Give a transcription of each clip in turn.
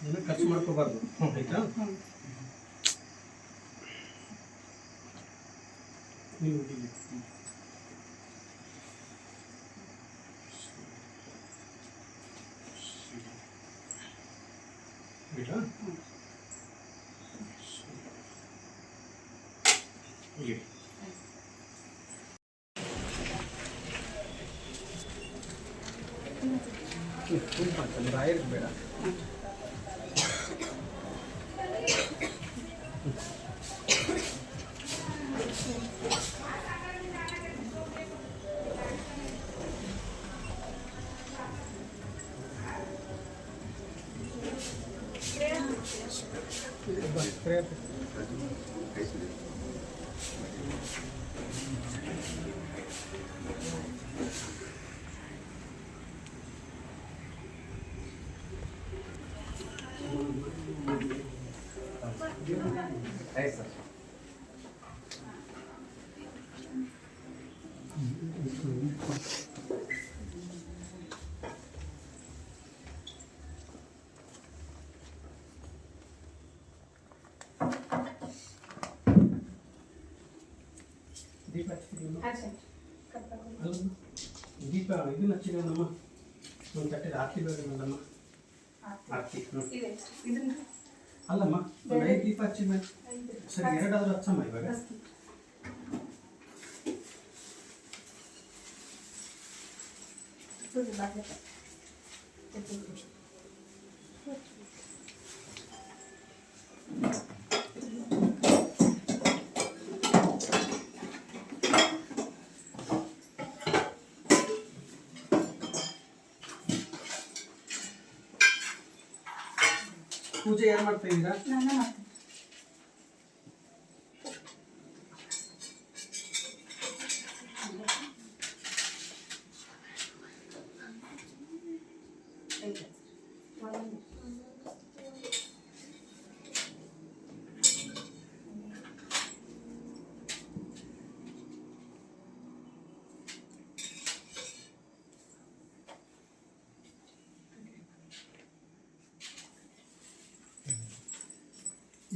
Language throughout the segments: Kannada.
ಇದನ್ನ ಖರ್ಚು ಮಾಡ್ಕೋಬಾರ್ದು ಆಯ್ತಾ ನೀವು ಇಲ್ಲಿ. ಆಯ್ತಾ? ಹೀಗೆ. ಹ್ಮ್, ತುಂಬ ಅಂತಂದ್ರೆ ರಾಯರಿಗೆ ಬೇಡ Thank you. ದೀಪ? ದೀಪ ಇದನ್ನ ಹಚ್ಚಿದೇನಮ್ಮ ಒಂದು ತಟ್ಟೆ ಆರತಿ ಬೇಡನಲ್ಲಮ್ಮ ಆರತಿ ಅಲ್ಲಮ್ಮ ಒಂದು ಐದು ದೀಪ ಹಚ್ಚಿದ ಸರಿ ಎರಡಾದ್ರೂ ಹಚ್ಚಮ್ಮ ಇವಾಗ. ಪೂಜೆ ಯಾರು ಮಾಡ್ತಾ ಇದ್ದೀರಾ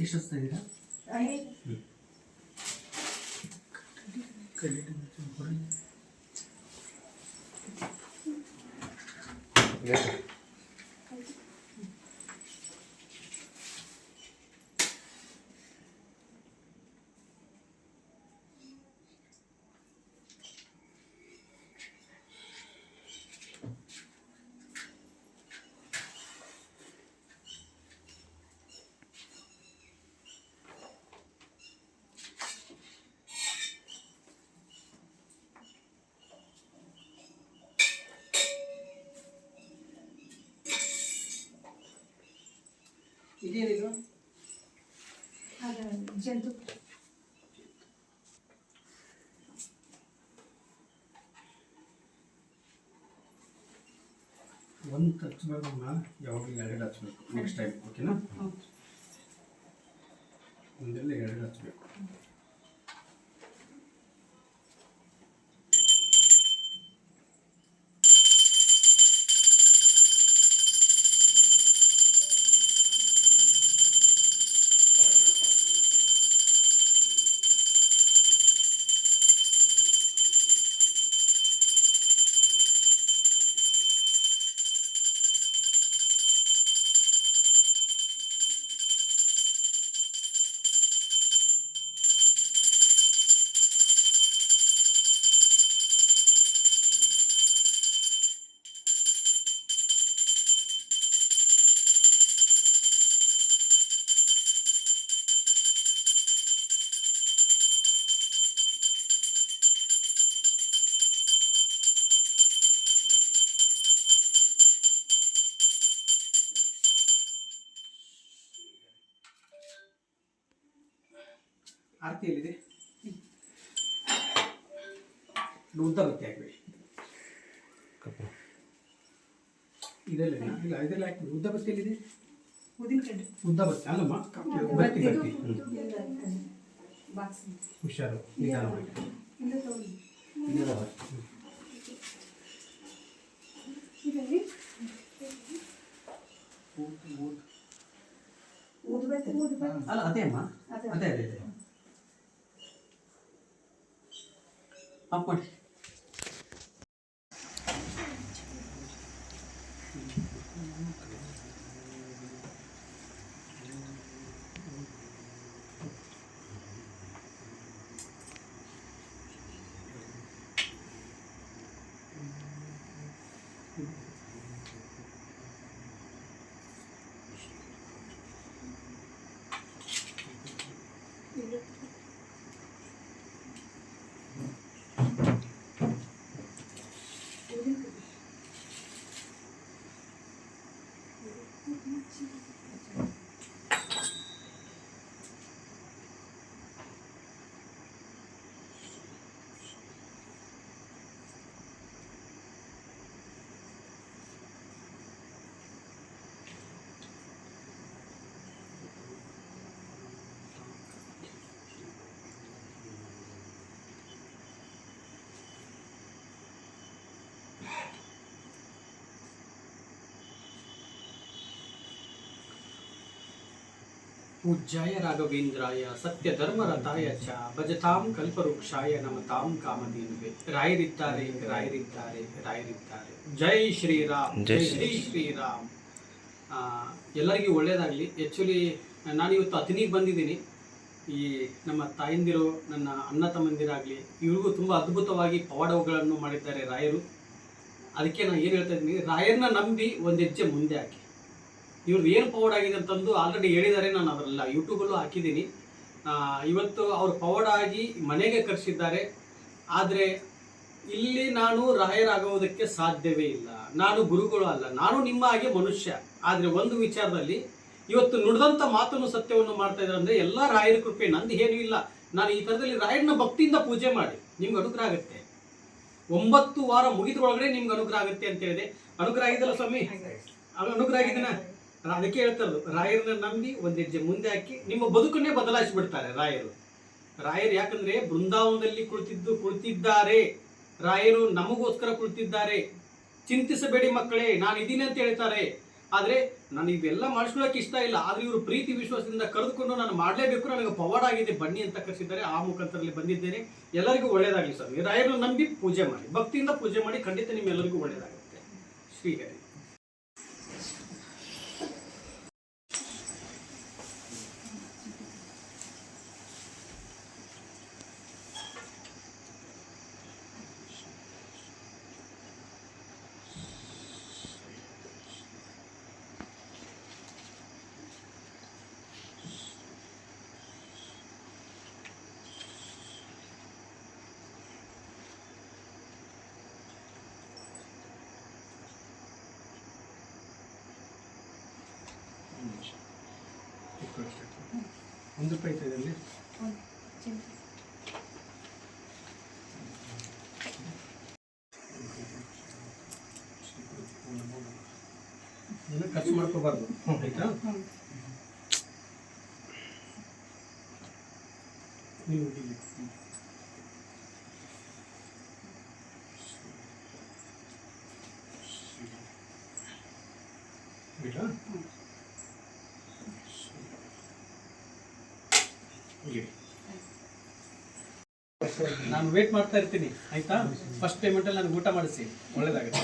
ಎಷ್ಟು ಹಚ್ತಾ ಇದೇನಿದು? ಜಂತು. ಒಂದು ಹಚ್ಬೇಕಮ್ಮ ಯಾವಾಗಲೂ ಎರಡು ಹಚ್ಬೇಕು ನೆಕ್ಸ್ಟ್ ಟೈಮ್ ಓಕೆನಾ ಒಂದೆಲ್ಲ ಎರಡು ಹಚ್ಬೇಕು ಆರತಿ ಎಲ್ಲಿದೆ? ಇದು ಉದ್ದ ಬತ್ತಿ ಹಾಕ್ಬೇಡಿ ಇದೆಲ್ಲ ಇಲ್ಲ ಇದೆಲ್ಲ ಹಾಕಿ ಉದ್ದ ಬತ್ತಿ ಎಲ್ಲಿದೆ? ಉದಿನ ಕಡ್ಡಿ. ಉದ್ದ ಬತ್ತಿ ಅಲ್ಲಮ್ಮ? ಬತ್ತಿ ಬತ್ತಿ. ಬಾಕ್ಸ್. ಹುಷಾರು ನಿಧಾನ ಮಾಡಿ. ಇಲ್ಲ ತಗೊಳ್ಳಿ ಇಲ್ಲದವ. ಇದರಲ್ಲಿ? ಪೂರ್ತಿ ಅಲ್ಲ ಅದೇ ಅಮ್ಮ. ಅದೇ. ಅದೇ ಅದೇ. ಅದೇ ಆಫ್ ಮಾಡಿ ಉಜ್ಜಾಯ ರಾಘವೇಂದ್ರಾಯ ಸತ್ಯ ಧರ್ಮರಥಾಯ ಚ ಭಜತಾಂ ಕಲ್ಪವೃಕ್ಷಾಯ ನಮತಾಂ ಕಾಮಧೇನುವೆ. ರಾಯರಿದ್ದಾರೆ ರಾಯರಿದ್ದಾರೆ ರಾಯರಿದ್ದಾರೆ. ಜೈ ಶ್ರೀರಾಮ್ ಜೈ ಶ್ರೀ ಶ್ರೀರಾಮ್. ಎಲ್ಲರಿಗೂ ಒಳ್ಳೆಯದಾಗಲಿ ಆ್ಯಕ್ಚುಲಿ ನಾನಿವತ್ತು ಅತಿನಿಗೆ ಬಂದಿದ್ದೀನಿ. ಈ ನಮ್ಮ ತಾಯಂದಿರು ನನ್ನ ಅಣ್ಣ ತಮ್ಮಂದಿರಾಗಲಿ ಇವ್ರಿಗೂ ತುಂಬ ಅದ್ಭುತವಾಗಿ ಪವಾಡವುಗಳನ್ನು ಮಾಡಿದ್ದಾರೆ ರಾಯರು. ಅದಕ್ಕೆ ನಾನು ಏನು ಹೇಳ್ತಾ ಇದ್ದೀನಿ ರಾಯರನ್ನ ನಂಬಿ ಒಂದು ಹೆಜ್ಜೆ ಮುಂದೆ ಹಾಕಿ. ಇವ್ರದ್ದು ಏನು ಪವರ್ಡ್ ಆಗಿದೆ ಅಂತಂದು ಆಲ್ರೆಡಿ ಹೇಳಿದ್ದಾರೆ ನಾನು ಅದರಲ್ಲ ಯೂಟ್ಯೂಬಲ್ಲೂ ಹಾಕಿದ್ದೀನಿ. ಇವತ್ತು ಅವ್ರು ಪವರ್ಡ್ ಆಗಿ ಮನೆಗೆ ಕರೆಸಿದ್ದಾರೆ. ಆದರೆ ಇಲ್ಲಿ ನಾನು ರಾಯರಾಗುವುದಕ್ಕೆ ಸಾಧ್ಯವೇ ಇಲ್ಲ. ನಾನು ಗುರುಗಳು ಅಲ್ಲ ನಾನು ನಿಮ್ಮ ಹಾಗೆ ಮನುಷ್ಯ. ಆದರೆ ಒಂದು ವಿಚಾರದಲ್ಲಿ ಇವತ್ತು ನುಡಿದಂಥ ಮಾತನ್ನು ಸತ್ಯವನ್ನು ಮಾಡ್ತಾ ಇದ್ದಾರೆ ಅಂದರೆ ಎಲ್ಲ ರಾಯರ ಕೃಪೆ ನಂದು ಏನೂ ಇಲ್ಲ. ನಾನು ಈ ಥರದಲ್ಲಿ ರಾಯರನ್ನ ಭಕ್ತಿಯಿಂದ ಪೂಜೆ ಮಾಡಿ ನಿಮ್ಗೆ ಅನುಗ್ರಹ ಆಗುತ್ತೆ. ಒಂಬತ್ತು ವಾರ ಮುಗಿದ್ರೊಳಗಡೆ ನಿಮ್ಗೆ ಅನುಗ್ರಹ ಆಗುತ್ತೆ ಅಂತ ಹೇಳಿದೆ. ಅನುಗ್ರಹ ಆಗಿದಲ್ಲ ಸ್ವಾಮಿ? ಅನುಗ್ರಹ ಆಗಿದನ ಅದಕ್ಕೆ ಹೇಳ್ತಾ ಇರೋದು ರಾಯರನ್ನ ನಂಬಿ ಒಂದು ಹೆಜ್ಜೆ ಮುಂದೆ ಹಾಕಿ ನಿಮ್ಮ ಬದುಕನ್ನೇ ಬದಲಾಯಿಸಿಬಿಡ್ತಾರೆ ರಾಯರು. ರಾಯರು ಯಾಕಂದ್ರೆ ಬೃಂದಾವನದಲ್ಲಿ ಕುಳಿತಿದ್ದು ಕುಳಿತಿದ್ದಾರೆ. ರಾಯರು ನಮಗೋಸ್ಕರ ಕುಳಿತಿದ್ದಾರೆ. ಚಿಂತಿಸಬೇಡಿ ಮಕ್ಕಳೇ, ನಾನು ಇದೀನಿ ಅಂತ ಹೇಳ್ತಾರೆ. ಆದ್ರೆ ನಾನು ಇವೆಲ್ಲ ಮಾಡಿಸ್ಕೊಳ್ಳೋಕೆ ಇಷ್ಟ ಇಲ್ಲ. ಆದ್ರೆ ಇವರು ಪ್ರೀತಿ ವಿಶ್ವಾಸದಿಂದ ಕರೆದುಕೊಂಡು ನಾನು ಮಾಡಲೇಬೇಕು, ನನಗೆ ಪವಾಡ್ ಆಗಿದೆ, ಬನ್ನಿ ಅಂತ ಕರೆಸಿದ್ದಾರೆ. ಆ ಮುಖಾಂತರದಲ್ಲಿ ಬಂದಿದ್ದೇನೆ. ಎಲ್ಲರಿಗೂ ಒಳ್ಳೇದಾಗಲಿ ಸ್ವಾಮಿ. ರಾಯರನ್ನು ನಂಬಿ ಪೂಜೆ ಮಾಡಿ, ಭಕ್ತಿಯಿಂದ ಪೂಜೆ ಮಾಡಿ ಖಂಡಿತ ನಿಮ್ಮೆಲ್ಲರಿಗೂ ಒಳ್ಳೇದಾಗುತ್ತೆ. ಶ್ರೀಹರಿ ಒಂದು ರೂಪಾಯಿ ಇದರಲ್ಲಿ ಖರ್ಚು ಮಾಡ್ಕೋಬಾರ್ದು. ಆಯ್ತಾ? ನೀವು ಇಲ್ಲಿ. ಆಯ್ತಾ? ಇಲ್ಲಿ. ನಾನು ವೇಟ್ ಮಾಡ್ತಾ ಇರ್ತೀನಿ ಆಯ್ತಾ? ಫಸ್ಟ್ ಪೇಮೆಂಟಲ್ಲಿ ನನಗೆ ಊಟ ಮಾಡಿಸಿ. ಒಳ್ಳೇದಾಗುತ್ತೆ.